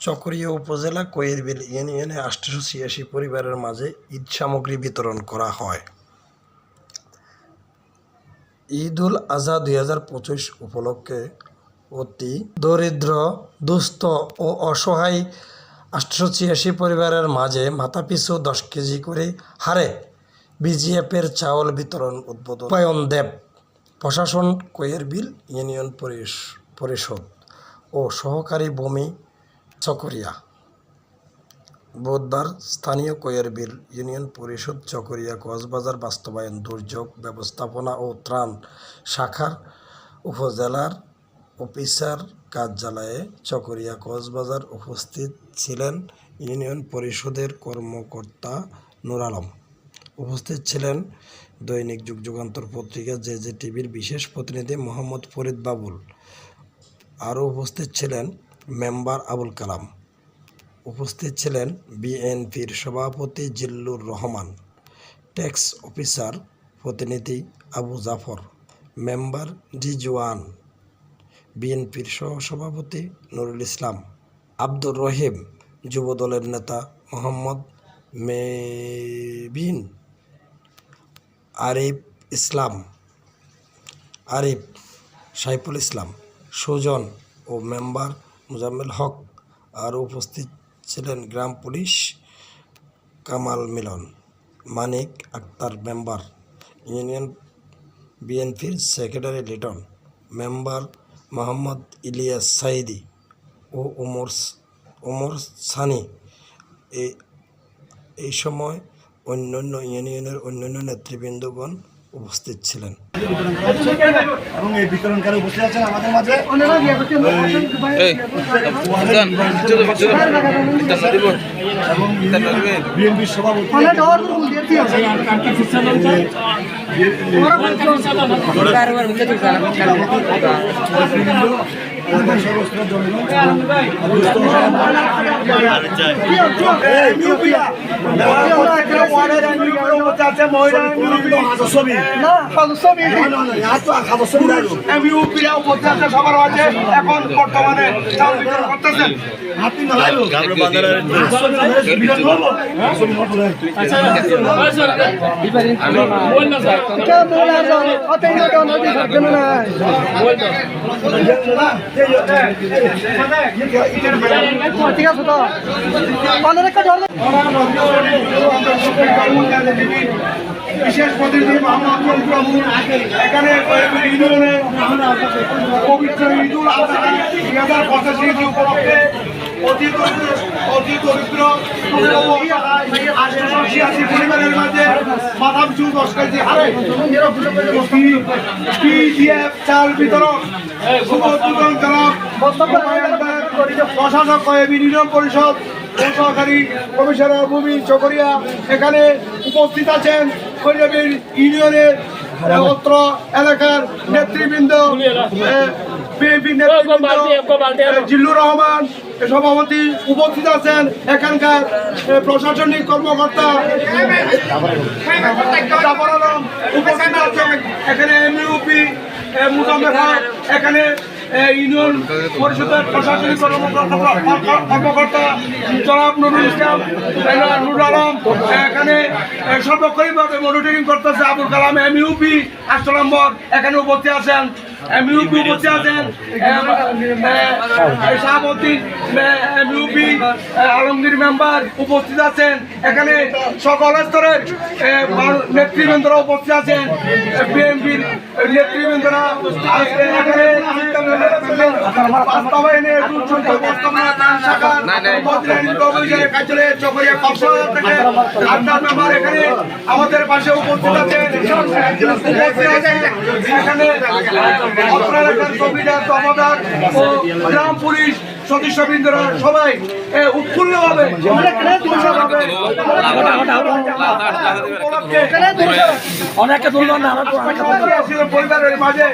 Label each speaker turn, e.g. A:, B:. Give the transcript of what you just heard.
A: চকরিয়া উপজেলা কোয়েরবিল ইউনিয়নে আটশোশো ছিয়াশি পরিবারের মাঝে ঈদ সামগ্রী বিতরণ করা হয়। ঈদ উল আজহা দুই হাজার পঁচিশ উপলক্ষে অতি দরিদ্র, দুস্থ ও অসহায় আটশো ছিয়াশি পরিবারের মাঝে মাথাপিছু দশ কেজি করে হারে বিজিএফের চাউল বিতরণ উদ্বোধন। উপায়ন দেব প্রশাসন, কোয়েরবিল ইউনিয়ন পরিষ- পরিষদ ও সহকারী ভূমি চকরিয়া। বুধবার স্থানীয় কোয়েরবিল ইউনিয়ন পরিষদ চকরিয়া কক্সবাজার বাস্তবায়ন, দুর্যোগ ব্যবস্থাপনা ও ত্রাণ শাখার উপজেলার অফিসার কার্যালয়ে চকরিয়া কক্সবাজার উপস্থিত ছিলেন ইউনিয়ন পরিষদের কর্মকর্তা নুর আলম। উপস্থিত ছিলেন দৈনিক যুগ যুগান্তর পত্রিকা জে জে টিভির বিশেষ প্রতিনিধি মোহাম্মদ ফরিদ বাবুল। আরও উপস্থিত ছিলেন মেম্বার আবুল কালাম। উপস্থিত ছিলেন বিএনপির সভাপতি জিল্লুর রহমান, ট্যাক্স অফিসার প্রতিনিধি আবু জাফর, মেম্বার জিজওয়ান বিএনপির সহসভাপতি নুরুল ইসলাম, আব্দুর রহিম, যুবদলের নেতা মোহাম্মদ মেবিন, আরিফ ইসলাম, আরিফ সাইফুল ইসলাম, সুজন ও মেম্বার মুজাম্মেল হক আর উপস্থিত ছিলেন গ্রাম police Kamal Milon, Manik Akter member, union বিএনপির সেক্রেটারি লিটন, মেম্বার মোহাম্মদ ইলিয়াস সাইদি ও ওমর ওমর সানি। এই সময় অন্যান্য ইউনিয়নের অন্যান্য নেতৃবৃন্দগণ উপস্থিত ছিলেন
B: এবং এই বিতরণকারী উপস্থিত আছেন আমাদের মাঝে এবং বিএনপির সভাপতি সমস্ত জনগণ ছবি
C: এমইউপিরা উপস্থিত আছে সবার মাঝে এখন বর্তমানে চাউল বিতরণ করতেছেন
B: হাতি না লাগল
C: বিশেষ প্রতিনিধি মোহাম্মদ প্রভু। এখানে ইউনিয়নে পবিত্র দুই হাজার পঁচাশি উপলক্ষে অতি অতি ছিয়াশি পরিবারের মাঝে মাথা পিছু দশ কেজি হারে পিডিএফ চাল জনাব প্রশাসক ইউনিয়ন পরিষদ সহকারী কমিশনার ভূমি চকরিয়া এখানে উপস্থিত আছেন। কৈরবীর ইউনিয়নের অত্র এলাকার নেতৃবৃন্দ জিল্লুর রহমান সভাপতি উপস্থিত আছেন। এখানকার প্রশাসনিক কর্মকর্তা উপস্থিত আছেন। এখানে এমইউপি মুজাম্মের এখানে ইউনিয়ন পরিষদের প্রশাসনিক কর্মকর্তা জনাব নুরুল ইসলাম নুরুল আলম, এখানে সর্বক্ষণিকভাবে মনিটরিং করতেছে আবুল কালাম এমইউপি আটশো নম্বর, এখানে উপস্থিত আছেন। এমইউপি উপস্থিত আছেন। শাহাবুদ্দিন আলমগীর মেম্বার উপস্থিত আছেন। এখানে সকল স্তরের নেতৃবৃন্দরা উপস্থিত আছেন। বিএনপির নেতৃবৃন্দরা এখানে। বাস্তবায়নের আমাদের পাশে উপস্থিত আছেন। এখানে অত্র এলাকার জমিদার দমদার ও গ্রাম পুলিশ সদস্যবৃন্দরা সবাই এ, উৎফুল্লভাবে
B: অনেকে
C: পরিবারের মাঝে